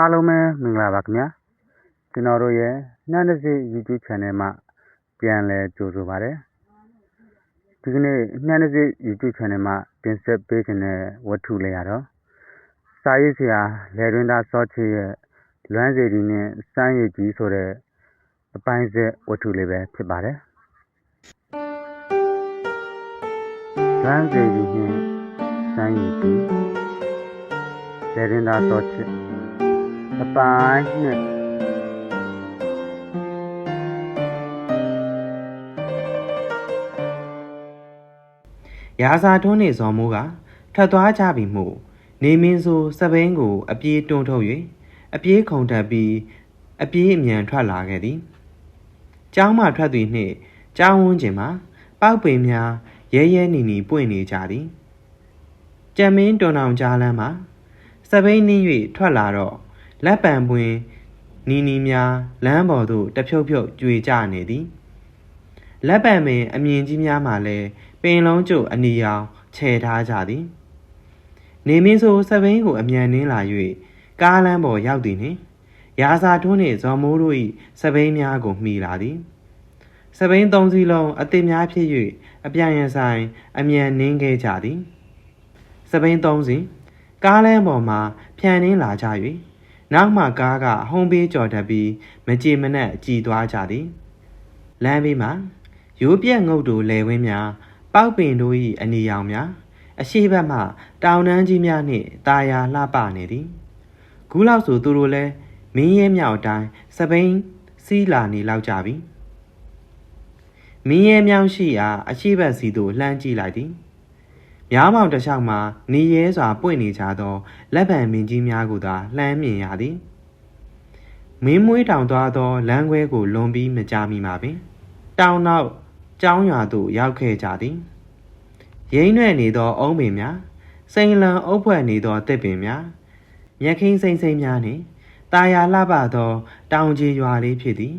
အားလုံးပဲမင်္ဂလာပါခင်ဗျာကျွန်တော်တို့ရဲ့နှမ်းတစ်စိ YouTube Channel မှာပြန်လည်ကြိုဆိုပါရစေဒီကနေ့နှမ်းတစ်စိ YouTube Channel မှာတင်ဆက်ပေးခြင်းတဲ့ဝတ္ထုလေးရတော့စာရေးဆရာလယ်တွင်သားစောချစ်ရဲ့လွမ်းစီဒီနဲ့စမ်းရည်ကြီးဆိုတဲ့အပိုင်းဆက်ဝတ္ထုလေးပဲဖြစ်ပါတယ်လွမ်းစီဒီနဲ့စမ်းရည်ကြီးလယ်တွင်သားစောချစ် အပိုင်းနဲ့ရာဇာထွန်းနေဇော်မိုးကထွက်သွားကြပြီမို့နေမင်းဆိုစပိန်ကို အပြေးတွန်းထုတ်၍အပြေးခုန်တက်ပြီးအပြေးအမြန်ထွက်လာခဲ့သည်။ကျောင်းမှထွက်သည်နှင့်ကျောင်းဝန်းကျင်မှာပောက်ပင်များရဲရဲနီနီပွင့်နေကြသည်။ကြံမင်းတွန်အောင်ကြားလမ်းမှာစပိန်နှင်း၍ထွက်လာတော့ လက်ပံပွင်နီနီများလမ်းပေါ်သို့တဖြုတ်ဖြုတ်ကြွေကြနေသည်။လက်ပံပင်အမြင်ကြီးများမှလည်းပင်လုံးကျုပ်အနီရောင်ခြေထားကြသည်နေမင်းဆိုစပိန်ကိုအမြန်နှင်းလာ၍ကားလမ်းပေါ်ရောက်သည်နှင့်ရာဇာထွန်းနှင့်ဇော်မိုးတို့၏စပိန်များကိုမှီလာသည်စပိန်သုံးစီးလုံးအသစ်များဖြစ်၍အပြန်ရန်ဆိုင်အမြန်နှင်းခဲ့ကြသည်စပိန်သုံးစီးကားလမ်းပေါ်မှာဖြန်နှင်းလာကြ၍ နောက်မှကားကဟုံးပေးကြော်တတ်ပြီးမကြေမနက်ကြည်သွားကြသည်လမ်းဘေးမှာရိုးပြက်ငုတ်တို့လဲဝင်းများပောက်ပင်တို့၏အနီရောင်များအရှိဘက်မှတောင်တန်းကြီးများနှင့်တာယာလှပနေသည်ခုလောက်ဆိုသူတို့လည်းမင်းရဲမြောက်တိုင်းစပိန်စီးလာနေလောက်ကြပြီမင်းရဲမြောင်ရှိရာအရှိဘက်စီသို့လှမ်းကြည့်လိုက်သည် မြောင်းမောင်တစ်လျှောက်မှာနေရဲစွာပွင့်နေကြသောလက်ပံမင်းကြီးများကိုသာလှမ်းမြင်ရသည်မင်းမွေးတောင်သွားသောလမ်းခွဲကိုလွန်ပြီးမကြမီမှာပင်တောင်နောက်ကျောင်းရွာသို့ရောက်ခဲ့ကြသည်ရင်းရွဲ့နေသောအုံးပင်များစိန်လံအုပ်ဖွဲ့နေသောတစ်ပင်များမြက်ခင်းစိမ့်စိမ့်များနှင့်တာယာလှပသောတောင်ကြီးရွာလေးဖြစ်သည်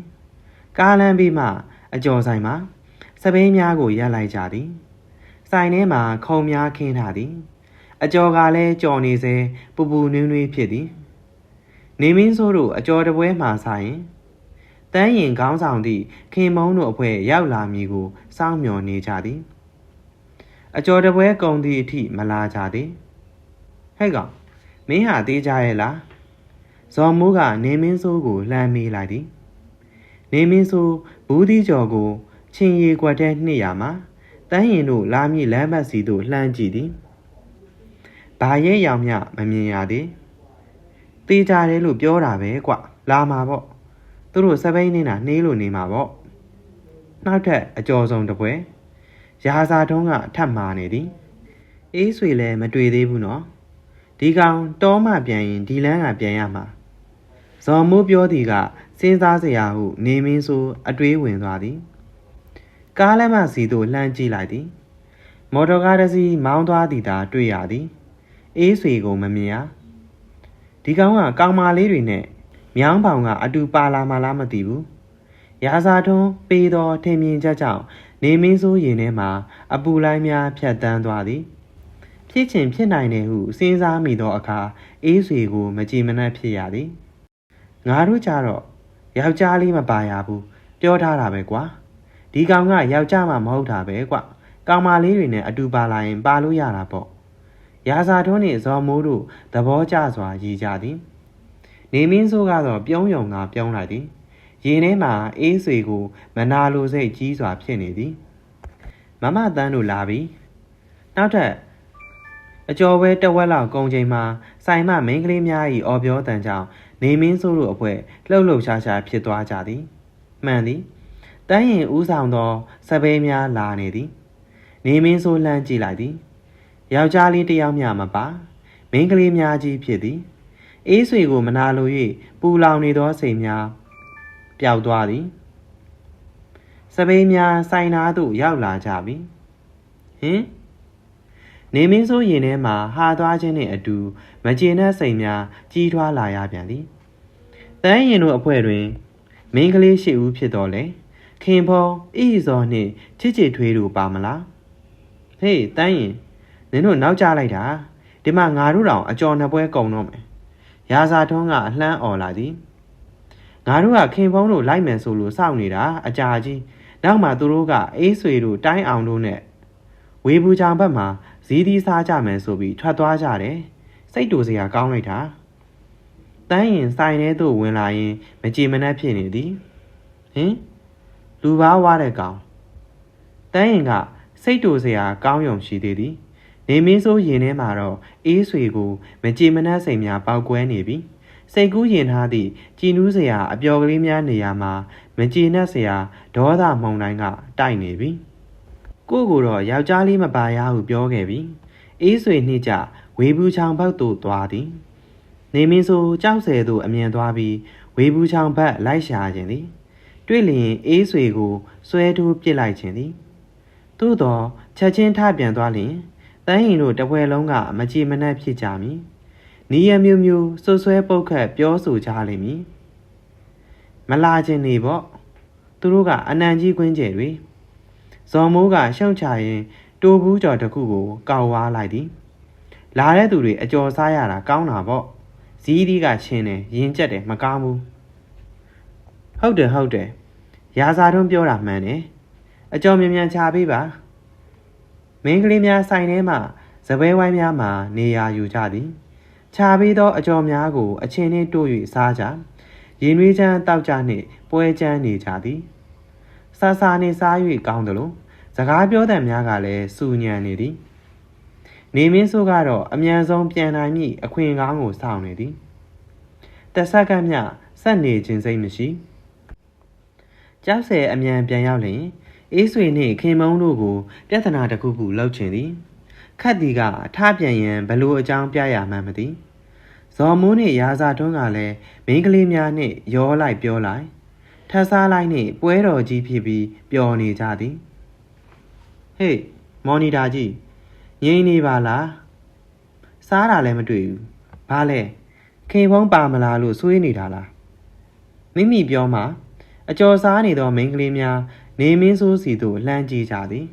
ကားလမ်းပြီးမှအကျော်ဆိုင်မှာစပိန်များကိုရပ်လိုက်ကြသည် ဆိုင်ထဲမှာခုံများခင်းထားသည်အကျော်ကလည်းကြော်နေစေပူပူနွေးနွေးဖြစ်သည်နေမင်းဆိုးတို့အကျော်တပွဲမှဆိုင်တန်းရင်ခေါင်းဆောင်သည့်ခင်မုံတို့အဖွဲ့ရောက်လာမည်ကိုစောင့်မျှော်နေကြသည်အကျော်တပွဲကုံသည့်အထိမလာကြသည်ဟဲ့ကောင်မင်းဟာသေးကြရဲ့လားဇော်မိုးကနေမင်းဆိုးကိုလှမ်းမေးလိုက်သည်နေမင်းဆိုးဘူးသီးကျော်ကိုချင်းရီကွက်တဲ့နှစ်ရာမှာ တန်းရင်တို့လာမည့်လမ်းမစီသို့လှမ်းကြည့်သည်ဘာရဲ့ရောင်မြမမြင်ရသည်တေးကြတယ်လို့ပြောတာပဲကွလာမှာပေါ့သူတို့စပိန်နေတာနှေးလို့နေမှာပေါ့နောက်ထပ်အကျော်ဆုံးတပွဲရာဇာတုံးကအထက်မှာနေသည်အေးဆွေလည်းမတွေ့သေးဘူးနော်ဒီကောင်တောမှပြန်ရင်ဒီလန်းကပြန်ရမှာဇော်မိုးပြောသည်ကစဉ်းစားစရာဟုနေမင်းဆိုအတွေးဝင်သွားသည် ကားလမ်းမစီသို့လှမ်းကြည့်လိုက်သည် မော်တော်ကားတစ်စီးမောင်းသွားသည်သာတွေ့ရသည် အေးဆွေကိုမမြင်ရဒီကောင်ကကောင်မာလေးတွေနဲ့မြောင်းပေါင်ကအတူပါလာမှလားမသိဘူးရာဇာထွန်းပေတော်ထင်မြင်ချက်ကြောင့်နေမင်းစိုးရင်ထဲမှာအပူလိုင်းများဖြတ်တန်းသွားသည်ဖြစ်ချင်ဖြစ်နိုင်တယ်ဟုစဉ်းစားမိသောအခါအေးဆွေကို မကြည်မနှက်ဖြစ်ရသည်ငါတို့ကြတော့ယောက်ျားလေးမပါရဘူးပြောထားတာပဲကွာ ဒီကောင်ကယောက်ျားမှမဟုတ်တာပဲကွကောင်မလေးတွေနဲ့အတူပါလာရင်ပါလို့ရတာပေါ့ရာဇာထွန်းနှင့်ဇော်မိုးတို့သဘောကျစွာရည်ကြသည် နေမင်းစိုးကတော့ပြုံးယုံကပြုံးလိုက်သည်ရင်ထဲမှာအေးဆွေကိုမနာလိုစိတ်ကြီးစွာဖြစ်နေသည်မမတန်းတို့လာပြီနောက်ထပ်အကျော်ဝဲတဝက်လောက်ကုံချိန်မှာဆိုင်မမိန်းကလေးများ၏အော်ပြောတန်ကြောင့်နေမင်းစိုးတို့အဖွဲလှုပ်လှုပ်ရှားရှားဖြစ်သွားကြသည်မှန်သည် တန်းရင်ဦးဆောင်သောစပယ်များလာနေသည်နေမင်းစိုးလှမ်းကြည့်လိုက်သည်ယောက်ျားလေးတစ်ယောက်မျှမပါမိန်းကလေးများကြီးဖြစ်သည်အေးဆွေကိုမနာလို၍ပူလောင်နေသောစိတ်များပျောက်သွားသည်စပိန်များဆိုင်နာသို့ရောက်လာကြပြီဟင်နေမင်းစိုးရင်ထဲမှာဟာသွားခြင်းနှင့်အတူမကျေနပ်စိတ်များကြီးထွားလာရပြန်သည်တန်းရင်တို့အဖွဲ့တွင်မင်းကလေးရှိဦးဖြစ်တော်လဲ ခင်ဖော်ဤစောနှင့်ချစ်ချစ်ထွေးတို့ပါမလားဟေးတန်းရင်နင်တို့နောက်ကျလိုက်တာဒီမှာငါတို့တောင်အကျော်နှစ်ပွဲကုံတော့မယ်ရာဇာထွန်းကအလှမ်းអော်လာသည်ငါတို့ကခင်ဖုံးတို့လိုက်မယ်ဆိုလို့စောင့်နေတာအကြာကြီးနောက်မှသူတို့ကအေးဆွေတို့တိုင်းအောင်တို့နဲ့ဝေဘူးချောင်ဘက်မှာဇီးသီးစားကြမယ်ဆိုပြီးထွက်သွားကြတယ်စိတ်တူစရာကောင်းလိုက်တာတန်းရင်ဆိုင်ထဲသို့ဝင်လာရင်မကြည်မနှက်ဖြစ်နေသည်ဟင် လူပါဝါတဲ့ကောင်တန်းရင်ကစိတ်တူစရာကောင်းယုံရှိသေးသည်နေမင်းစိုးရင်ထဲမှာတော့အေးဆွေကိုမကြည်မနှက်စိမ်များပေါက်ကွဲနေပြီစိတ်ကူးရင်ထားသည့်ကြည်နူးစရာအပျော်ကလေးများနေရာမှာမကြည်နှက်စရာဒေါသမုန်တိုင်းကတိုက်နေပြီကိုကိုတော့ယောက်ျားလေးမပါရဟုပြောခဲ့ပြီအေးဆွေနှိကြဝေဘူးချောင်ဘက်သို့သွားသည်နေမင်းစိုးကြောက်ဆယ်သို့အမြင်သွားပြီးဝေဘူးချောင်ဘက်လိုက်ရှာခြင်းသည် တွေ့လျင်အေးဆွေကိုဆွဲထိုးပစ်လိုက်ခြင်းသည်သို့တော့ချက်ချင်းထပြန်သွားလျင်တန်းရင်တို့တပွဲလုံးကမကြည်မနှက်ဖြစ်ကြမည်။နီးရမျိုးမျိုးဆွဆွဲပုတ်ခတ်ပြောဆိုကြလိမ့်မည်။မလာခြင်းနေပေါ့။သူတို့ကအနံကြီးကွင်းကျဲတွေဇော်မိုးကရှုံချရင်တိုဘူးကြော်တစ်ခုကိုကောက်ဝါးလိုက်သည်။လာတဲ့သူတွေအကျော်စားရတာကောင်းတာပေါ့။ဇီးဒီကချင်းတယ်ရင်ကျက်တယ်မကောင်းဘူး။ဟုတ်တယ်ဟုတ်တယ်။ ရာဇာထွန်းပြောတာမှန်တယ်။အကျော်မြန်မြန်ချပေးပါ။မင်းကလေးများဆိုင်ထဲမှစပွဲဝိုင်းများမှာနေရာယူကြသည်ခြာပြီးသောအကြော်များကို အချင်းနှင့်တို့၍စားကြရင်နွေးချမ်းတောက်ကြနှင့်ပွဲချမ်းနေကြသည်ဆာဆာနှင့်စား၍ကောင်းသလိုစကားပြောတဲ့များကလည်းစူညံနေသည်နေမင်းဆိုးကတော့အမြန်ဆုံးပြန်နိုင်မည့်အခွင့်ကောင်းကိုစောင့်နေသည်တစ်ဆက်ကမျှဆက်နေခြင်းစိတ်မရှိ ကြောက်ဆယ်အမြန်ပြန်ရောက်လျင်အေးဆွေနှင့်ခင်မုံတို့ကိုပြဿနာတစ်ခုခုလှုပ်ချင်သည်ခတ်တီကထပြန်ရန်ဘလို့အကြောင်းပြရမှန်းမသိဇော်မိုးနှင့်ရာဇာထွန်းကလည်းမိန်းကလေးများနှင့်ရောလိုက်ပြောလိုက်ထပ်စားလိုက်နှင့်ပွဲတော်ကြီးဖြစ်ပြီးပျော်နေကြသည်ဟေးမော်နီတာကြီးငိမ့်နေပါလားစားတာလည်းမတွေ့ဘူးဘာလဲခင်ဖုံးပါမလားလို့ဆွေးနေတာလားမိမိပြောမှ အကျော်စားနေသောမိန်းကလေးများနေမင်းဆိုးစီတို့လှမ်းကြည့်ကြသည်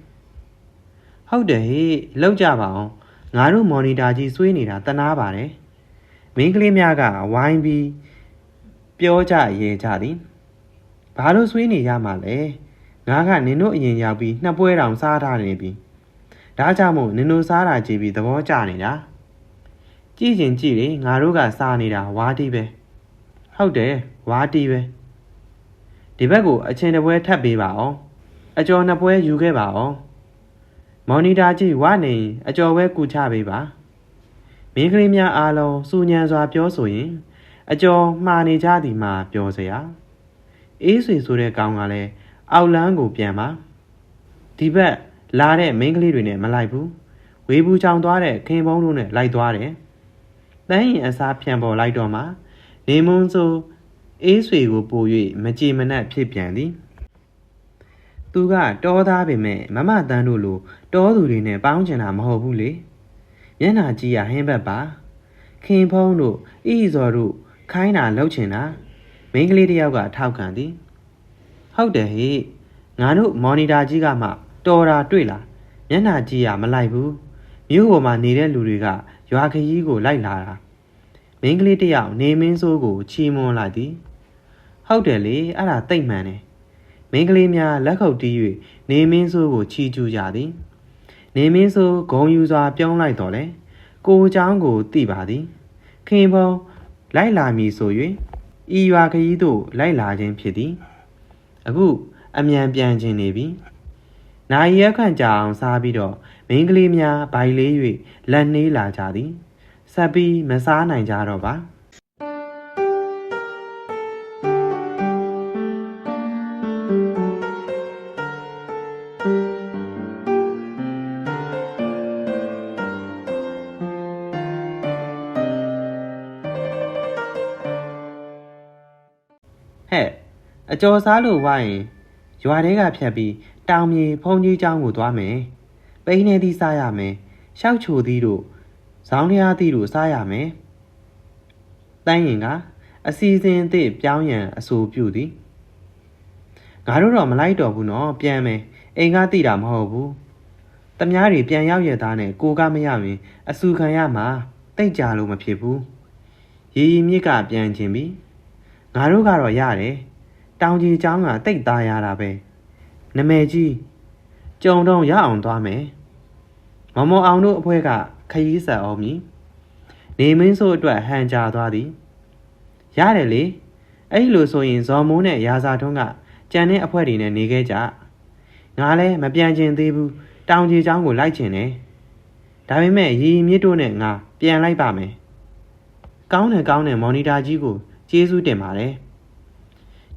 ဟုတ်တယ်ဟေ့လောက်ကြပါအောင်ငါတို့မော်နီတာကြီးဆွေးနေတာတနာပါတယ်မင်းကလေးများကဝိုင်းပြီးပြောကြရဲကြသည်ဘာလို့ဆွေးနေရမှာလဲငါကနင်တို့အရင်ရောက်ပြီးနှစ်ပွဲတောင်စားထားနေပြီဒါကြောင့်မို့နင်တို့စားတာကြည့်ပြီးသဘောကျနေတာကြည့်ရင်ကြည့်လေငါတို့ကစားနေတာဝါတီးပဲဟုတ်တယ်ဝါတီးပဲ ဒီဘက်ကိုအချင်းတစ်ပွဲထပ်ပေးပါအောင်အကျော်နှစ်ပွဲယူခဲ့ပါအောင်မော်နီတာကြည့်ဝနေအကျော်ဝဲကူချပေးပါမင်းကလေးများအားလုံးစူညံစွာပြောဆိုရင် အကျော်မှားနေကြသည်မှာပြောစရာအေးဆွေဆိုတဲ့ကောင်ကလည်းအောက်လန်းကိုပြန်ပါဒီဘက်လာတဲ့မင်းကလေးတွေနဲ့မလိုက်ဘူးဝေဘူးချောင်သွားတဲ့ခင်ဘုံတို့နဲ့လိုက်သွားတယ်တန်းရင်အစားဖြန့်ပေါ်လိုက်တော့မှနေမွန်းဆို အေးဆွေကိုပို့၍မကြည်မနှက်ဖြစ်ပြန်သည်သူကတောသားပင်မဲ့မမတန်းတို့လိုတောသူတွေနဲ့ပေါင်းချင်တာမဟုတ်ဘူးလေမျက်နှာကြည့်ရဟင်းဘက်ပါခင်ဖုံးတို့အီဇော်တို့ခိုင်းတာလှုပ်ချင်တာမိန်းကလေးတစ်ယောက်ကထောက်ခံသည်ဟုတ်တယ်ဟေ့ငါတို့မော်နီတာကြီးကမှတော်တာတွေ့လားမျက်နှာကြည့်ရမလိုက်ဘူးမြို့ပေါ်မှာနေတဲ့လူတွေကရွာခရီးကိုလိုက်လာတာမင်းကလေးတစ်ယောက်နေမင်းစိုးကိုချီးမွမ်းလိုက်သည် ဟုတ်တယ်လေအဲ့ဒါတိတ်မှန်တယ်မင်းကလေးများလက်ခုပ်တီး၍နေမင်းစိုးကိုချီးကျူးကြသည်နေမင်းစိုးဂုံယူစွာပြောင်းလိုက်တော့လေကိုเจ้าကိုတိပါသည်ခင်ဖုံလိုက်လာမည်ဆို၍ဤရွာခရီးသို့လိုက်လာခြင်းဖြစ်သည်အခုအမြန်ပြန်ခြင်းနေပြီနိုင်ရက်ခန့်ကြာအောင်စားပြီးတော့မင်းကလေးများဘိုင်လေး၍လက်နှေးလာကြသည်ဆက်ပြီးမစားနိုင်ကြတော့ပါ ဟဲ့အကျော်စားလို့ဝိုင်းရင်ရွာထဲကဖြတ်ပြီးတောင်မြေဖုန်ကြီးเจ้าကိုသွားမယ်ပိန်းနေသည်စားရမယ်ရှောက်ချိုသည်တို့ဇောင်းလျားသည်တို့စားရမယ်တန်းရင်ကအစီအစဉ်အသစ်ပြောင်းရန်အဆိုပြုသည်ငါတို့တော့မလိုက်တော့ဘူးနော်ပြန်မယ်အိမ်ကတိတာမဟုတ်ဘူးတမားတွေပြန်ရောက်ရသားနဲ့ကိုကမရရင်အဆူခံရမှာတိတ်ကြလို့မဖြစ်ဘူး ရီရီမြစ်ကပြန်ချင်းပြီ ငါတို့ကတော့ရတယ်တောင်ကြီးเจ้าကတိတ်သားရတာပဲနမဲကြီးကြုံတော့ရအောင်သွားမယ်မမောအောင်တို့အဖွဲကခရီးဆက်အောင်မီနေမင်းဆိုအတွက်ဟန်ကြသွားသည်ရတယ်လေအဲ့လိုဆိုရင်ဇော်မိုးနဲ့ရာဇာထွန်းကကြံတဲ့အဖွဲတွေနဲ့နေခဲ့ကြငါလည်းမပြန်ချင်သေးဘူးတောင်ကြီးเจ้าကိုလိုက်ချင်တယ်ဒါပေမဲ့ရီရီမြစ်တို့နဲ့ငါပြန်လိုက်ပါမယ်ကောင်းတယ်ကောင်းတယ်မော်နီတာကြီးကို ကျေးဇူးတင်ပါတယ်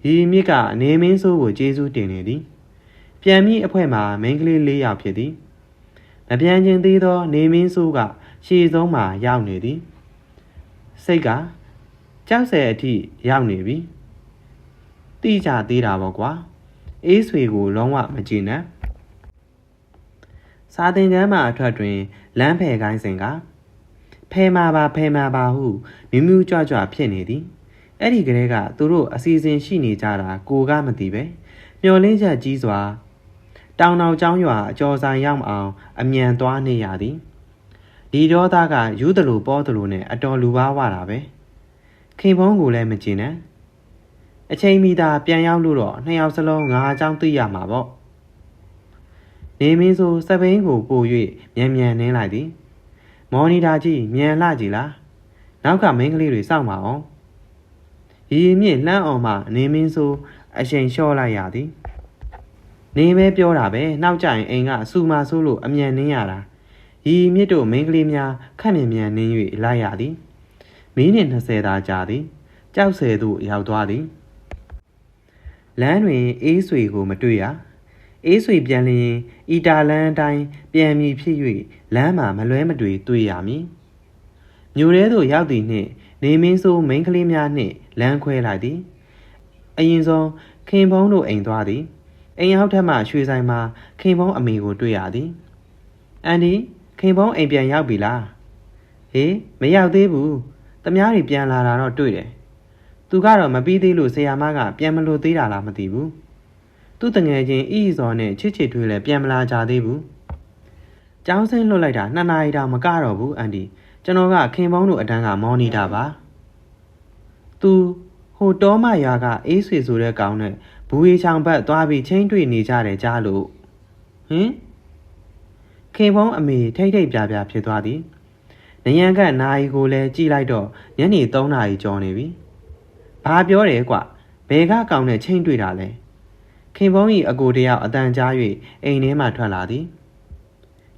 ရီရီမြစ်ကအနေမင်းဆိုးကိုကျေးဇူးတင်နေသည်ပြန်ပြီးအဖွဲမှာမိန်းကလေး၄ယောက်ဖြစ်သည်မပြန်ချင်သေးသော နေမင်းဆိုးကရှေ့ဆုံးမှာရောက်နေသည်စိတ်ကကြောက်စဲအထိရောက်နေပြီတိကျသေးတာပေါ့ကွာအေးဆွေကိုလုံးဝမကြည့်နဲ့စာသင်ခန်းမှာအထွက်တွင်လမ်းဖယ်ကိုင်းစဉ်ကဖဲမှာပါဖဲမှာပါဟုမြူးမြူးကြွကြွဖြစ်နေသည် အဲ့ဒီကလေးကသူတို့အစီအစဉ်ရှိနေကြတာကိုကမသိပဲမျောလင်းချက်ကြီးစွာတောင်တောင်ကျောင်းရွာအကျော်ဆိုင်ရောက်မအောင်အမြန်သွားနေရသည်ဒီဒေါသကယူးတလူပေါ်တလူနဲ့အတော်လူပါဝတာပဲခင်ဖုံးကိုလည်းမကျင်နဲ့အချိန်မီသာပြန်ရောက်လို့တော့နှစ်ယောက်စလုံးငါအကြောင်းသိရမှာပေါ့နေမင်းဆိုစပိန်ကိုပို့၍မြန်မြန်နင်းလိုက်သည်မော်နီတာကြီးမြန်လာကြည်လားနောက်ကမိန်းကလေးတွေစောင့်ပါအောင် ရီမြင့်လှမ်းအောင်မှနေမင်းဆိုအချိန်လျှော့လိုက်ရသည်နေမဲပြောတာပဲနောက်ကြရင်အိမ်ကအဆူမဆိုးလို့အမြန်နင်းရတာရီမြစ်တို့မိန်းကလေးများခက်မြန်မြန်နင်း၍လိုက်ရသည်မီးနှင့်20သာကြာသည်ကြောက်ဆယ်သို့ရောက်သွားသည်လမ်းတွင်အေးဆွေကိုမတွေ့ရအေးဆွေပြန်လျင်အီတာလန်အတိုင်းပြန်မည်ဖြစ်၍လမ်းမှာမလွဲမတွေ့တွေ့ရမည်မြို့ထဲသို့ရောက်သည်နှင့်နေမင်းဆိုးမိန်းကလေးများနှင့် လမ်းခွဲလိုက်သည်အရင်ဆုံးခင်ဖုံးတို့အိမ်သွားသည်အိမ်ရောက်ထက်မှရွှေဆိုင်မှာခင်ဖုံးအမေကိုတွေ့ရသည်အန်ဒီခင်ဖုံးအိမ်ပြန်ရောက်ပြီလားဟေးမရောက်သေးဘူးတမားတွေပြန်လာတာတော့တွေ့တယ်သူကတော့မပြီးသေးလို့ဆရာမကပြန်မလို့သေးတာလားမသိဘူးသူ့တငယ်ချင်းအီးစော်နဲ့ချစ်ချစ်ထွေးလည်းပြန်မလာကြသေးဘူးကျောင်းဆင်းလွတ်လိုက်တာနှစ်နာရီတောင်မကတော့ဘူးအန်ဒီကျွန်တော်ကခင်ဖုံးတို့အတန်းကမော်နီတာပါ သူဟိုတောမရွာကအေးဆွေဆိုတဲ့ကောင်နဲ့ဘူရီချောင်ဘက်သွားပြီးချင်းတွေ့နေကြတယ်ကြားလို့ဟင်ခင်ဖုံးအမေထိတ်ထိတ်ပြပြဖြစ်သွားသည်နယံကနာယီကိုလည်းကြည်လိုက်တော့ညနေ3နာရီကျော်နေပြီဘာပြောတယ်ကွဘယ်ကကောင်နဲ့ချင်းတွေ့တာလဲခင်ဖုံးဤအကိုတယောက်အတန်ကြား၍အိမ်ထဲမှထွက်လာသည်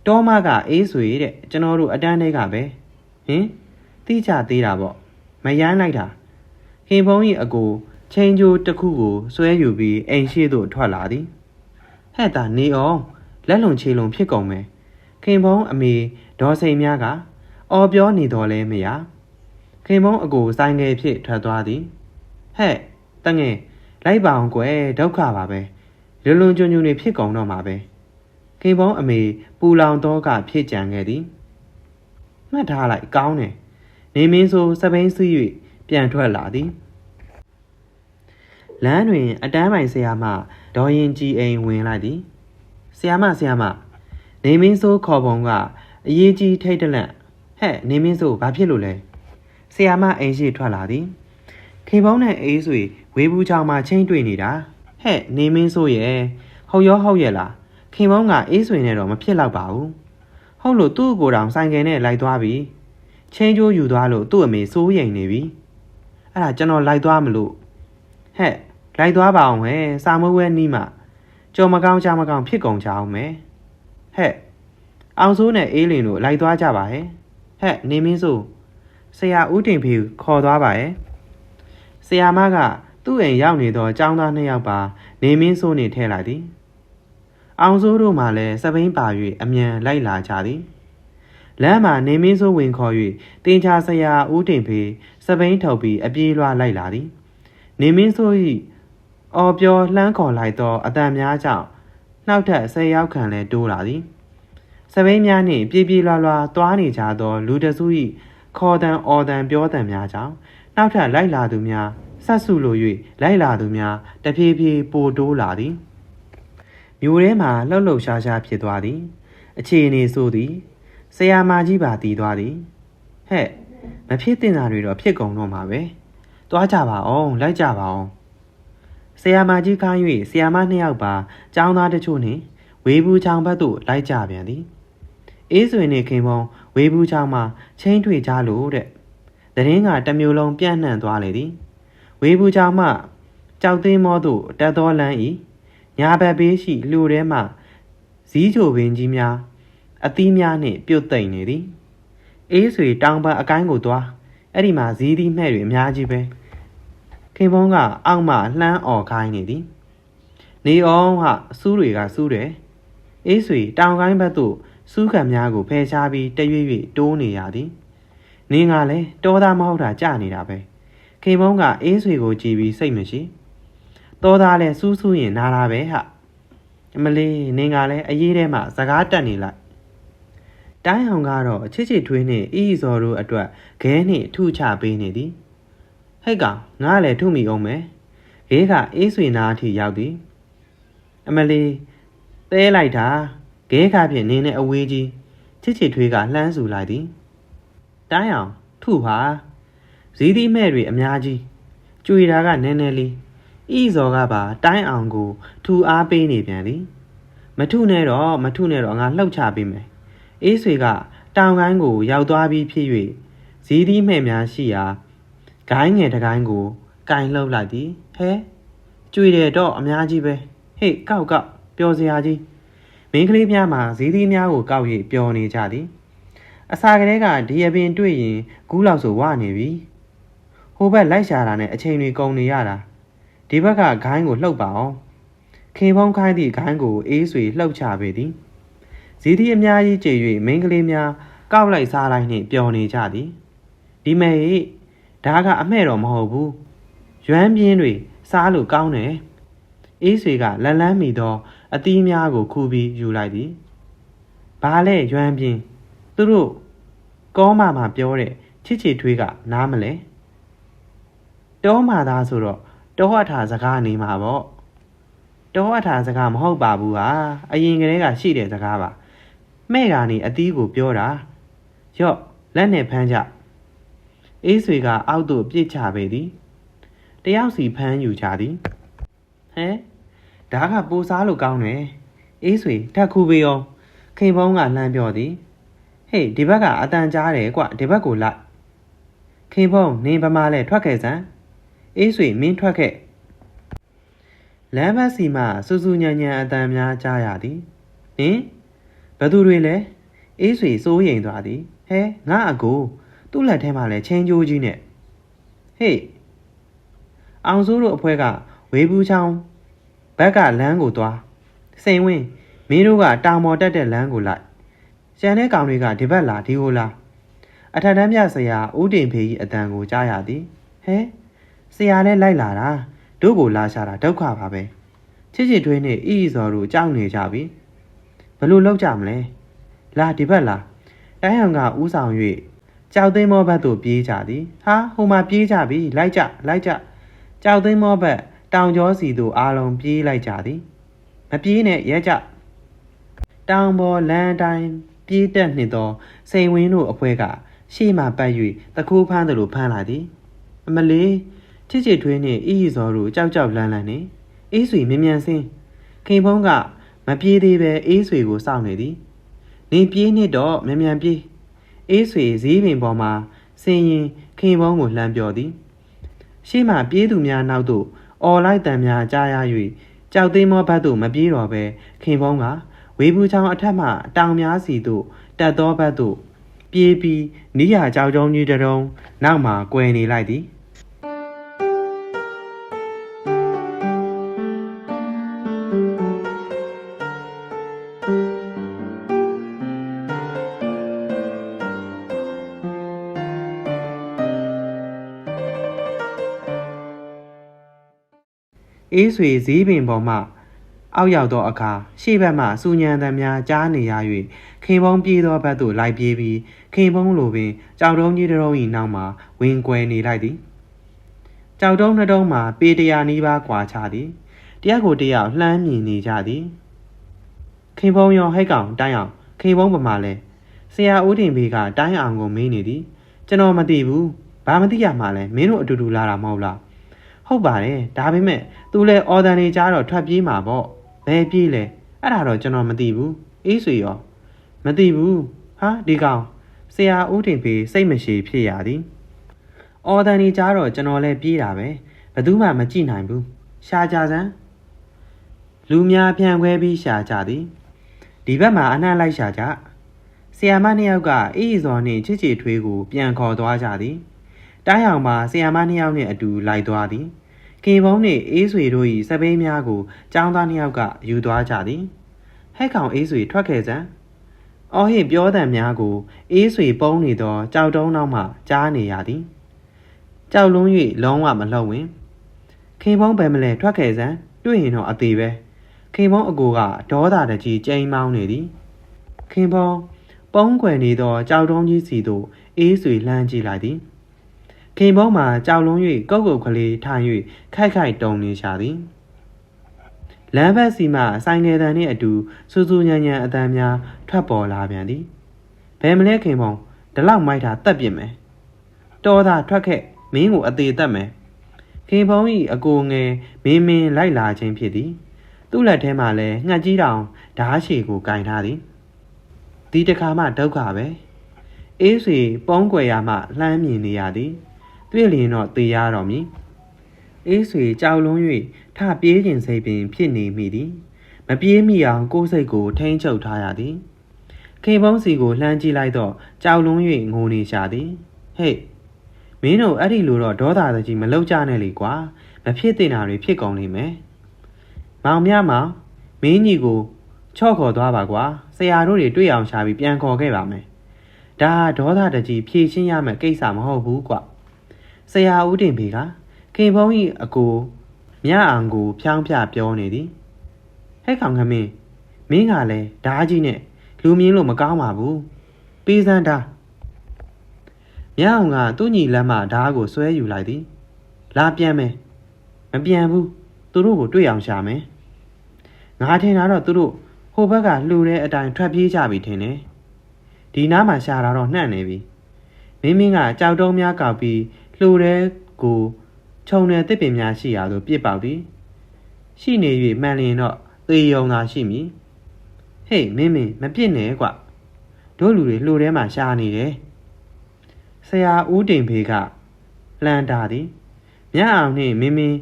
တောမကအေးဆွေတဲ့ကျွန်တော်တို့အတန်းတွေကပဲဟင်တိကျသေးတာပေါ့မယမ်းလိုက်တာခ င်ဖုံးဤအကိုချင်းကျိုးတစ်ခုကိုဆွဲယူပြီးအိမ်ရှိသို့ထွက်လာသည်ဟဲ့တာနေအောင်လက်လုံချေလုံဖြစ်ကုန်မယ်ခင်ဖုံးအမေဒေါ်စိန်များကအော်ပြောနေတော်လဲမရခင်ဖုံးအကိုဆိုင်ငယ်ဖြစ်ထွက်သွားသည်ဟဲ့တငယ်လိုက်ပါအောင်ကွယ်ဒုက္ခပါပဲလွန်လွန်ကျွံ့ကျွံ့နေဖြစ်ကုန်တော့မှာပဲခင်ဖုံးအမေပူလောင်တော့ကဖြစ်ကြံခဲ့သည်မှတ်ထားလိုက်ကောင်းတယ်နေမင်းဆိုစပိန်စီး၍ပြန်ထွက်လာသည် လမ်းတွင် အတန်းပိုင်ဆရာမဒေါ်ရင်ကြည်အိမ်ဝင်လိုက်သည်ဆရာမဆရာမနေမင်းဆိုးခေါ်ပုံကအရေးကြီးထိတ်တလန့်ဟဲ့နေမင်းဆိုးဘာဖြစ်လို့လဲဆရာမအိမ်ရှိထွက်လာသည်ခေပေါင်းနဲ့အေးဆွေဝေဘူးချောင်းမှာချင်းတွေ့နေတာဟဲ့နေမင်းဆိုးရဲ့ဟုတ်ရောဟုတ်ရဲ့လားခင်ပေါင်းကအေးဆွေနဲ့တော့မဖြစ်တော့ပါဘူးဟုတ်လို့သူ့ကိုယ်တောင်ဆိုင်ကယ်နဲ့လိုက်သွားပြီချင်းကျိုးယူသွားလို့သူ့အမေစိုးရိမ်နေပြီအဲ့ဒါကျွန်တော်လိုက်သွားမလို့ဟဲ့ လိုက်သွားပါအောင်ဟဲ့စာမွေးဝဲနီးမှကြော်မကောင်းချမကောင်းဖြစ်ကုန်ကြအောင်မယ်ဟဲ့အောင်စိုးနဲ့အေးလင်တို့လိုက်သွားကြပါဟဲ့ဟဲ့နေမင်းစိုးဆရာဦးတင်ဖေခေါ်သွားပါရဲ့ဆရာမကသူ့အိမ်ရောက်နေသောចောင်းသားနှစ်ယောက်ပါ နေမင်းစိုးနေထဲလိုက်သည် အောင်စိုးတို့မှလည်းစပိန်ပါ၍အမြန်လိုက်လာကြသည်လမ်းမှာနေမင်းစိုးဝင်ခေါ်၍တင်ချာဆရာဦးတင်ဖေစပိန်ထုတ်ပြီးအပြေးလွှားလိုက်လာသည် နေမင်းစိုး၏ အော်ပြောလှမ်းခေါ်လိုက်သောအတန်များကြောင့်နောက်ထပ်ဆယ်ယောက်ခန့်လည်းတိုးလာသည်စပိန်များနှင့်ပြေးပြေးလွှားလွှားသွားနေကြသော လူတစု၏ခေါ်တန်အော်တန်ပြောတန်များကြောင့်နောက်ထပ်လိုက်လာသူများဆက်စုလို၍လိုက်လာသူများတဖြည်းဖြည်းပိုတိုးလာသည်မြို့ထဲမှလှုပ်လှုပ်ရှားရှားဖြစ်သွားသည်အခြေအနေဆိုသည်ဆရာမကြီးပါတည်သွားသည်ဟဲ့မဖြစ်တင်တာတွေတော့ဖြစ်ကုန်တော့မှာပဲသွားကြပါအောင်လိုက်ကြပါအောင် ဆရာမကြီးခိုင်း၍ဆရာမနှစ်ယောက်ပါចောင်းသားတချို့နှင့်ဝေဘူးချောင်းဘက်သို့လိုက်ကြပြန်သည်အေးဆွေနှင့်ခင်ပွန်ဝေဘူးချောင်းမှာချင်းထွေကြလို့တဲ့သတင်းကတစ်မျိုးလုံးပြန့်နှံ့သွားလေသည်ဝေဘူးချောင်းမှကြောက်သိမ်းမောသို့တက်တော်လန်းဤညာဘက်ဘေးရှိလှူထဲမှဇီးချိုပင်ကြီးများအသီးများနှင့်ပြုတ်သိမ့်နေသည်အေးဆွေတောင်ပန်အကိုင်းကိုသွားအဲ့ဒီမှာဇီးသီးမှဲ့တွေအများကြီးပဲ ခင်ဖုံးကအောက်မှလှမ်းអော်ခိုင်းနေသည်နေအောင်ဟာစူးတွေကစူးတယ်အေးဆွေတောင်ကိုင်းဘက်သို့စူးခံများကိုဖယ်ရှားပြီးတရွေ့ရွေ့တိုးနေရသည်နင်းကလည်းတောသားမဟုတ်တာကြာနေတာပဲခင်ဖုံးကအေးဆွေကိုကြည်ပြီးစိတ်မရှိတောသားလည်းစူးစူးရင်နားလာပဲဟာအမလေးနင်းကလည်းအေးထဲမှာစကားတက်နေလိုက်တိုင်းအောင်ကတော့ချစ်ချစ်ထွေးနဲ့အီအီစော်တို့အတွက်ခဲနှင့်ထုချပေးနေသည် ဟဲ့ကောင်ငါလည်းထုမိအောင်မယ်ခဲကအေးဆွေနာအထိရောက်သည်အမလီသဲလိုက်တာခဲကဖြင့်နင်းနဲ့အဝေးကြီးချစ်ချစ်ထွေးကလှမ်းဆူလိုက်သည်တိုင်းအောင်ထုပါဇီးသီးမဲ့တွေအများကြီးကြွေတာကနည်းနည်းလေးအီအီစော်ကပါတိုင်းအောင်ကို ထူအားပေးနေပြန်သည်မထုနဲ့တော့မထုနဲ့တော့ငါလှုပ်ချပေးမယ်အေးဆွေကတောင်ကိုင်းကို ရောက်သွားပြီးဖြစ်၍ဇီးသီးမှဲ့များရှိရာ ဂိုင်းငယ်တကိုင်းကိုကင်လှုပ်လိုက်သည်ဟဲကြွေတယ်တော့အများကြီးပဲဟေ့ကောက်ကောက်ပျော်စရာကြီးမင်းကလေးများမှာဇီးသီးများကိုကောက်၍ပျော်နေကြသည်အစာကလေးကဒီအပင်တွေ့ရင်ကူးလောက်ဆိုဝနေပြီဟိုဘက်လိုက်ရှာတာနဲ့အချိန်တွေကုန်နေရတာဒီဘက်ကဂိုင်းကိုလှုပ်ပါအောင်ခင်ဖုံးခိုင်းသည့်ဂိုင်းကိုအေးဆွေလှုပ်ချပေသည်ဇီးသီးအများကြီးကျေ၍မိန်းကလေးများကောက်လိုက်စားလိုက်နှင့်ပျော်နေကြသည်ဒီမဲ့ဟိ ဒါကအမှဲ့တော့မဟုတ်ဘူးရွမ်းပြင်းတွေစားလို့ကောင်းတယ်အေးဆွေကလန်လန်းမိသောအသီးများကိုခူပြီးယူလိုက်သည်ဘာလဲရွမ်းပြင်းသူတို့ကောမမှာပြောတဲ့ချစ်ချစ်ထွေးကနားမလဲတောမာသားဆိုတော့တောအထာစကားနေမှာပေါ့တောအထာစကားမဟုတ်ပါဘူးဟာအရင်ကတည်းကရှိတဲ့စကားပါမဲ့ကနေအသီးကိုပြောတာရော့လက်နဲ့ဖမ်းကြ အေးဆွေကအောက်သို့ပြစ်ချပေသည်တယောက်စီဖမ်းယူကြသည်ဟဲဒါကပူစားလို့ကောင်းတယ်အေးဆွေထက်ခူပေးအောင်ခင်ဖုံးကလှမ်းပြောသည်ဟေးဒီဘက်ကအတန်ကြားတယ်ကွဒီဘက်ကိုလိုက်ခင်ဖုံးနင်းပမာလဲထွက်ခဲ့စမ်းအေးဆွေမင်းထွက်ခဲ့လမ်းဘက်စီမှစူးစူးညံညံအတန်များကြားရသည်နင်းဘသူတွေလဲအေးဆွေစိုးရိမ်သွားသည်ဟဲငါအကို သူ့လက်ထဲမှာလဲချင်းကြိုးကြီးနဲ့ဟေးအောင်စိုးတို့အဖွဲကဝေဘူးချောင်းဘက်ကလမ်းကိုသွားစိန်ဝင်းမင်းတို့ကတောင်ပေါ်တက်တဲ့လမ်းကိုလိုက်ကျန်တဲ့ကောင်တွေကဒီဘက်လာဒီဟိုလာအထက်တန်းပြဆရာဦးတင်ဖေးကြီးအတန်ကိုကြားရသည်ဟဲဆရာလည်းလိုက်လာတာတို့ကိုလာရှာတာဒုက္ခပါပဲချစ်ချစ်ထွေးနဲ့အီအီစော်တို့ကြောက်နေကြပြီဘယ်လိုလုပ်ကြမလဲလာဒီဘက်လာတိုင်းအောင်ကဥဆောင်၍ ကြောက်သိမ်းမောဘက်သို့ပြေးကြသည်ဟာဟိုမှာပြေးကြပြီလိုက်ကြလိုက်ကြကြောက်သိမ်းမောဘက်တောင်ကျောစီသို့အားလုံးပြေးလိုက်ကြသည်မပြေးနဲ့ရဲကြတောင်ပေါ်လမ်းတိုင်းပြေးတက်နှင့်သောစိန်ဝင်းတို့အဖွဲကရှေ့မှပတ်၍တကူဖမ်းသလိုဖမ်းလာသည်အမလေးချစ်ချစ်ထွေးနှင့်အီအီစောတို့ကြောက်ကြောက်လန်းလန်းနှင့်အေးဆွေမြ мян စင်းခင်ဖုံးက မပြေးသေးပဲအေးဆွေကိုစောင့်နေသည်။နင်ပြေးနှစ်တော့မြန်မြန်ပြေး။ အေးဆွေဈေးပင်ပေါ်မှာဆင်းရင်ခင်ပေါင်းကိုလှမ်းပြောသည်။ရှေ့မှပြေးသူများနောက်သို့အော်လိုက်တံများကြားရ၍ကြောက်သိမ်းမောဘတ်သို့မပြေးတော့ပဲခင်ပေါင်းကဝေဘူးချောင်းအထက်မှတောင်များစီသို့တက်သောဘတ်သို့ပြေးပြီးနိယာကြောက်ကြောင်းကြီးတစ်တုံးနောက်မှကွယ်နေလိုက်သည်။ အေးဆွေဈေးပင်ပေါ်မှအောက်ရောက်သောအခါရှေ့ဘက်မှစူညံသံများကြားနေရ၍ခင်ပုံးပြေးသောဘက်သို့လိုက်ပြေးပြီးခင်ပုံးလိုပင်ကြောက်တုံးကြီးတစ်တုံး၏နောက်မှဝင်ကွယ်နေလိုက်သည်ကြောက်တုံးနှစ်တုံးမှာပေတရာနီးပါးကွာခြားသည်တယောက်ကိုတယောက်လှမ်းမြင်နေကြသည်ခင်ပုံးရောဟဲ့ကောင်တိုင်းအောင်ခင်ပုံးပမာလဲဆရာဦးတင်ဘေးကတိုင်းအောင်ကိုမေးနေသည်ကျွန်တော်မသိဘူးဘာမသိရမှလဲမင်းတို့အတူတူလာတာမဟုတ်လား ဟုတ်ပါတယ်ဒါပေမဲ့သူလဲအော်ဒန်နေကြတော့ထွက်ပြေးမှာပေါ့ဘယ်ပြေးလဲအဲ့ဒါတော့ကျွန်တော်မသိဘူးအေးဆွေရောမသိဘူးဟာဒီကောင်ဆရာဦးတင်ဖေးစိတ်မရှိဖြစ်ရသည်အော်ဒန်နေကြတော့ကျွန်တော်လဲပြေးတာပဲဘယ်သူမှမကြည့်နိုင်ဘူးရှာကြစမ်းလူများပြန်ခွဲပြီးရှာကြသည်ဒီဘက်မှာအနှံ့လိုက်ရှာကြဆီယာမနှစ်ယောက်ကအေးစော်နှင့်ချစ်ချီထွေးကိုပြန်ခေါ်သွားကြသည် တိုင်းအောင်မှာဆီယာမနှစ်ယောက်နှင့်အတူလိုက်သွားသည်ကေဘုံနှင့်အေးဆွေတို့၏စပိန်များကိုចောင်းသားနှစ်ယောက်ကယူသွားကြသည်ဟဲ့ကောင်အေးဆွေထွက်ခဲ့စမ်းအော်ဟစ်ပြောတံများကိုအေးဆွေပုံးနေသောကြောက်တုံးနောက်မှကြားနေရသည်ကြောက်လွန်း၍လုံးဝမလှုပ်ဝင်ခင်ဘုံဘယ်မလဲထွက်ခဲ့စမ်းတွေ့ရင်တော့အသေးပဲခင်ဘုံအကိုကဒေါသတကြီးကြိမ်မောင်းနေသည်ခင်ဘုံပုံးကွယ်နေသောကြောက်တုံးကြီးစီသို့အေးဆွေလှမ်းကြည့်လိုက်သည် ခင်ဘုံမှာကြောက်လွန်း၍ကုတ်ကုတ်ကလေးထိုင်၍ခိုက်ခိုက်တုံနေရှာသည်လမ်းဘက်စီမှဆိုင်ငယ်တန်နှင့်အတူစူးစူးညံ့ညံ့အတန်းများထွက်ပေါ်လာပြန်သည်ဘယ်မလဲခင်ဘုံဒီလောက်မိုက်တာတက်ပြစ်မယ်တော်သာထွက်ခဲ့မင်းကိုအသေးတက်မယ်ခင်ဘုံ၏အကိုငယ်မင်းမင်းလိုက်လာခြင်းဖြစ်သည်သူ့လက်ထဲမှာလည်းငှက်ကြီးတောင်ဓားရှည်ကိုကင်ထားသည်ဒီတစ်ခါမှဒုက္ခပဲအေးစီပုံးကွယ်ရမှလှမ်းမြင်နေရသည် တွေ့လျင်တော့သေရတော်မည်အေးစီကြောက်လွန်း၍ထပြေးခြင်းစိတ်ပင်ဖြစ်နေမိသည်မပြေးမိအောင်ကိုယ်စိတ်ကိုထိန်းချုပ်ထားရသည်ခင်ပုံးစီကိုလှမ်းကြည့်လိုက်တော့ကြောက်လွန်း၍ငိုနေရှာသည်ဟေ့မင်းတို့အဲ့ဒီလိုတော့ဒေါသတကြီးမလောက်ကြနဲ့လေကွာမဖြစ်တင်တာတွေဖြစ်ကုန်လိမ့်မယ်မောင်မြမောင်မင်းကြီးကိုချော့ခေါ်သွားပါကွာဆရာတို့တွေတွေ့အောင်ရှာပြီးပြန်ခေါ်ခဲ့ပါမယ်ဒါဒေါသတကြီးဖြည့်ရှင်းရမယ့်ကိစ္စမဟုတ်ဘူးကွ ဆရာဦးတင်ဖေကခင်ဖုံးကြီးအကိုမြအောင်ကိုဖြောင်းပြပြောနေသည်ဟဲ့ကောင်ခမင်းမင်းကလည်းဓာကြီးနဲ့လူမြင်လို့မကောင်းပါဘူးပေးစမ်းဓာမြအောင်ကသူ့ညီလက်မှဓာကိုဆွဲယူလိုက်သည်လာပြန်မယ်မပြန်ဘူးသူတို့ကိုတွေ့အောင်ရှာမယ်ငါထင်တာတော့သူတို့ဟိုဘက်ကလှူတဲ့အတိုင်းထွက်ပြေးကြပြီထင်တယ်ဒီနားမှာရှာတာတော့နှံ့နေပြီမင်းမင်းကကြောက်တုံးများကောက်ပြီး လှူတဲ့ကိုခြုံတဲ့တစ်ပင်များရှိရာသို့ပြစ်ပေါက်သည်ရှိနေ၍မှန်လျင်တော့သေယုံသာရှိမည်ဟေးမင်းမင်းမပြစ်နဲ့ကွတို့လူတွေလှူထဲမှာရှာနေတယ်ဆရာဦးတင်ဖေကလှမ်းတာသည်မြတ်အောင်နှင့်မင်းမင်း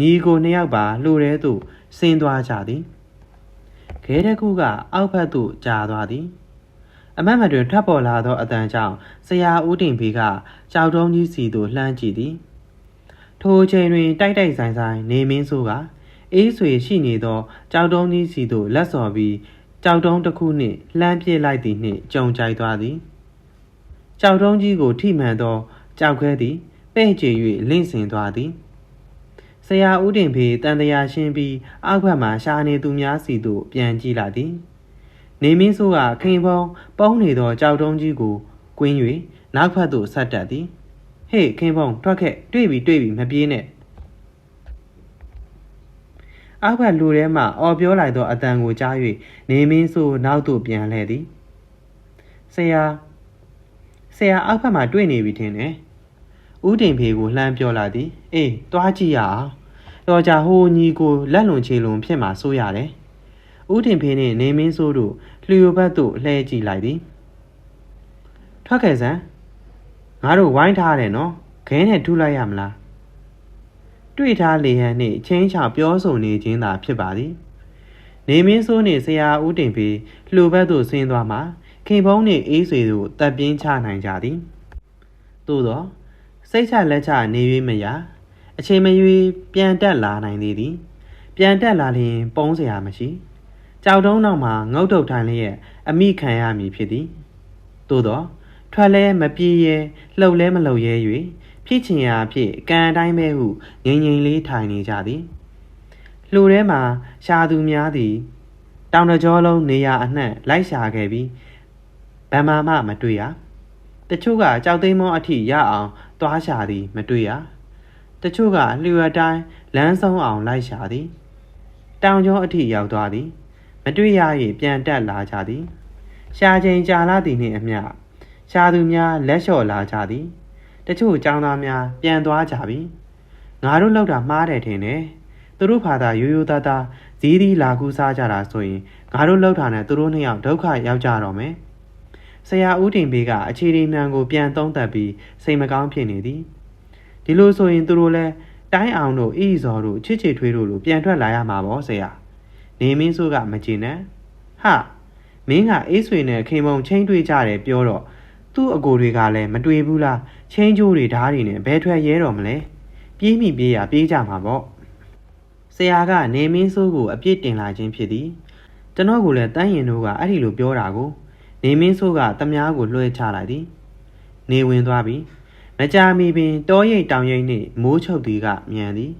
ညီကိုနှစ်ယောက်ပါလှူထဲသို့ဆင်းသွားကြသည်ခဲတကူကအောက်ဘက်သို့ကြာသွားသည် အမတ်မတွင်ထွက်ပေါ်လာသောအတန်ကြောင့်ဆရာဦးတင်ဖေကကြောက်တုံးကြီးစီသို့လှမ်းကြည့်သည်ထိုအချိန်တွင်တိုက်တိုက်ဆိုင်ဆိုင်နေမင်းဆိုကအေးဆွေရှိနေသောကြောက်တုံးကြီးစီသို့လက်စော်ပြီးကြောက်တုံးတစ်ခုနှင့်လှမ်းပစ်လိုက်သည်နှင့်ကြုံကြိုက်သွားသည်ကြောက်တုံးကြီးကိုထိမှန်သောကြောက်ခဲသည်ပဲ့ကျ၍လင့်စင်သွားသည်ဆရာဦးတင်ဖေတန်တရာရှင်းပြီးအောက်ဘက်မှရှာနေသူများစီသို့ပြန်ကြည့်လာသည် နေမင်းဆိုးကခင်ဖုံးပုံးနေသောကြောက်တုံးကြီးကိုကွင်း၍နောက်ဖက်သို့ဆက်တက်သည်ဟေ့ခင်ဖုံးထွက်ခဲ့တွေ့ပြီတွေ့ပြီမပြေးနဲ့အောက်ဘက်လူထဲမှအော်ပြောလိုက်သောအတန်ကိုကြား၍နေမင်းဆိုးနောက်သို့ပြန်လှည့်သည်ဆရာဆရာအောက်ဘက်မှတွေ့နေပြီထင်တယ်ဦးတင်ဖေကိုလှမ်းပြောလာသည်အေးသွားကြည့်ရအောင်တော်ကြဟိုညီကိုလက်လွန်ချေလွန်ဖြစ်မှာစိုးရတယ် ဦးတင်ဖေးနှင့်နေမင်းစိုးတို့လျှို့ဘက်သို့လှည့်ကြည့်လိုက်သည်ထွက်ခဲ့စမ်းငါတို့ဝိုင်းထားရတယ်နော်ခင်းနဲ့ထူလိုက်ရမလားတွေ့ထားလေဟန်နှင့်ချင်းချောင်ပြောဆိုနေခြင်းသာဖြစ်ပါသည်နေမင်းစိုးနှင့်ဆရာဦးတင်ဖေးလှို့ဘက်သို့ဆင်းသွားမှာခင်ဖုံးနှင့်အေးဆွေတို့တပ်ပြင်းချနိုင်ကြသည်သို့သောစိတ်ချလက်ချနေ၍မရအချိန်မရွေးပြန်တက်လာနိုင်သေးသည် ပြန်တက်လာရင် ပုံးစရာမရှိ ကြောက်တုံးနောက်မှာငုတ်တုတ်ထိုင်လျက်အမိခံရမည်ဖြစ်သည်သို့သောထွက်လဲမပြေးရဲလှုပ်လဲမလှုပ်ရဲ၍ဖြစ်ချင်ရာဖြစ်ကံအတိုင်းပဲဟုငြိမ်ငြိမ်လေးထိုင်နေကြသည်လှူထဲမှာရှာသူများသည်တောင်တကြောလုံးနေရာအနှံ့လိုက်ရှာခဲ့ပြီးဗမာမမတွေ့ရတချို့ကကြောက်သိမ်းမောအထိရအောင်သွားရှာသည်မတွေ့ရတချို့ကလျှော်တိုင်းလမ်းဆုံးအောင်လိုက်ရှာသည်တောင်ကျောအထိရောက်သွားသည် မတွေ့ရ၍ပြန်တက်လာကြသည်ရှာချိန်ကြာလာသည်နှင့်အမျှရှာသူများလက်လျှော့လာကြသည်တချို့ចောင်းသားများပြန်သွားကြပြီငါတို့လောက်တာမှားတယ်ထင်တယ်သူတို့ဖာသာရိုးရိုးသားသားဇီးသီးလာကူးစားကြတာဆိုရင်ငါတို့လောက်တာနဲ့သူတို့နှစ်ယောက်ဒုက္ခရောက်ကြတော့မယ်ဆရာဦးတင်ဘေးကအခြေအနေမှန်ကိုပြန်သုံးသပ်ပြီးစိတ်မကောင်းဖြစ်နေသည်ဒီလိုဆိုရင်သူတို့လည်းတိုင်းအောင်တို့အီဇော်တို့ချစ်ချစ်ထွေးတို့လိုပြန်ထွက်လာရမှာပေါ့ဆရာ နေမင်းစိုးကမကြည်နဲ့ဟာမင်းကအေးဆွေနဲ့ခင်မုံချင်းတွေ့ကြတယ်ပြောတော့သူ့အကိုတွေကလည်းမတွေ့ဘူးလားချင်းကျိုးတွေဓားတွေနဲ့ဘဲထွက်ရဲတော့မလဲပြေးမိပြေးရပြေးကြမှာပေါ့ဆရာကနေမင်းစိုးကိုအပြစ်တင်လာခြင်းဖြစ်သည်ကျွန်တော်ကလည်းတန်းရင်တို့ကအဲ့ဒီလိုပြောတာကို နေမင်းစိုးကတမားကိုလွှဲချလိုက်သည် နေဝင်သွားပြီမကြာမီပင် တောရိပ်တောင်ရိပ်နှင့်မိုးချုပ်သည်ကမြန်သည်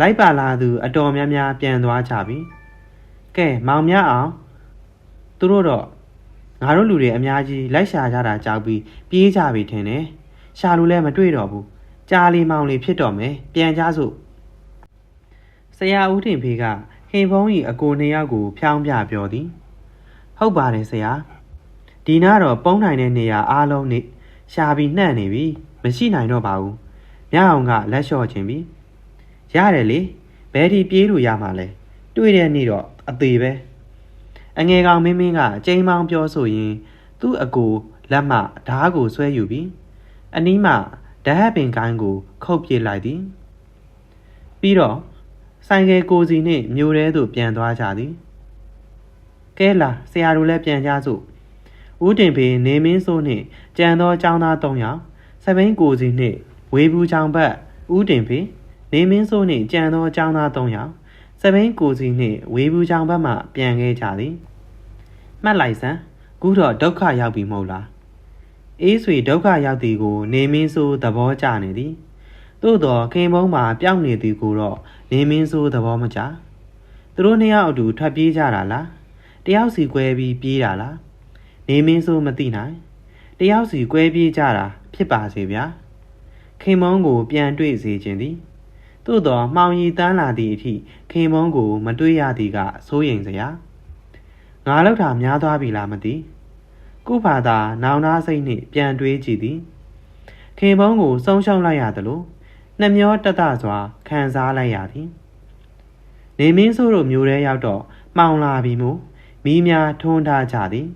လိုက်ပါလာသူအတော်များများပြန်သွားကြပြီကဲမောင်မြအောင်သူတို့တော့ငါတို့လူတွေအများကြီးလိုက်ရှာကြတာကြောက်ပြီးပြေးကြပြီထင်တယ်ရှာလို့လည်းမတွေ့တော့ဘူးကြားလီမောင်လေးဖြစ်တော့မယ်ပြန်ကြစို့ဆရာဦးတင်ဖေးကဟင်ဖုံးကြီးအကိုနှစ်ယောက်ကိုဖျောင်းပြပြောသည်ဟုတ်ပါတယ်ဆရာဒီနားတော့ပုံးနိုင်တဲ့နေရာအားလုံးနေရှာပြီးနှံ့နေပြီမရှိနိုင်တော့ပါဘူးမြအောင်ကလက်လျှော့ခြင်းပြီ ရတယ်လေဘယ်ဒီပြေးလို့ရမှာလဲတွေ့တဲ့နေ့တော့အသေးပဲအငယ်ကောင်မင်းမင်းကအချိန်မောင်းပြောဆိုရင်သူ့အကိုလက်မှဓားကိုဆွဲယူပြီးအနီးမှဓာတ်ပင်ကိုင်းကိုခုတ်ပစ်လိုက်သည်ပြီးတော့ဆိုင်ကယ်ကိုစီနှင့်မြို့ထဲသို့ပြန်သွားကြသည်ကဲလာဆရာတို့လည်းပြန်ကြစို့ဦးတင်ဖေနေမင်းစိုးနှင့်ကြံသောចောင်းသား၃ယောက်စပိန်ကိုစီနှင့်ဝေဘူးချောင်ဘက်ဦးတင်ဖေ နေမင်းစိုးနှင့်ကြံသောအကြောင်းသား၃ယောက်စပိန်ကိုစီနှင့်ဝေဘူးချောင်ဘက်မှပြန်ခဲ့ကြသည်မှတ်လိုက်စမ်းခုတော့ဒုက္ခရောက်ပြီမဟုတ်လားအေးဆွေဒုက္ခရောက်သည်ကို နေမင်းစိုးသဘောကျနေသည်သို့တော့ခင်ဘုံမှာပျောက်နေသည်ကိုတော့နေမင်းစိုးသဘောမကျသူတို့နှစ်ယောက်အတူထွက်ပြေးကြတာလားတယောက်စီ꿰ပြီးပြေးတာလားနေမင်းစိုးမသိနိုင်တယောက်စီ꿰ပြေးကြတာဖြစ်ပါစေဗျာခင်မုံကိုပြန်တွေ့စေခြင်းသည် သို့တော့မှောင်ရီတန်းလာသည့်အထိခင်မုံကို မတွေ့ရသည်ကစိုးရိမ်စရာငါလောက်တာများသွားပြီလားမသိကုဖာသာနောင်နာစိတ်နှင့်ပြန်တွေးကြည့်သည်ခင်မုံကိုဆုံးရှုံးလိုက်ရသလိုနှမျောတတစွာခံစားလိုက်ရသည်နေမင်းဆိုးတို့မျိုးရဲရောက်တော့မှောင်လာပြီမို့မိများထွန်းထားကြသည်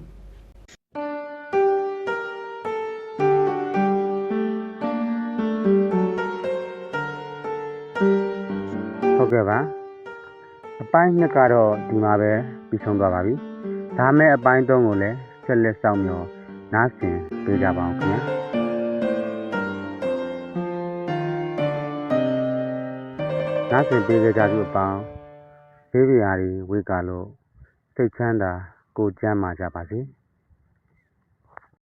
ပိုင်းနှစ်ကတော့ဒီမှာပဲပြီးဆုံးသွားပါပြီဒါမဲ့အပိုင်းသုံးကိုလည်းဆက်လက်ဆောင်မျှော်နားဆင်ပေးကြပါအောင်ခင်ဗျာ နားဆင်ပေးကြကြသူအပေါင်းဘေးပြားတွေဝေကလို့စိတ်ချမ်းသာကိုယ်ကျမ်းမာကြပါစေ။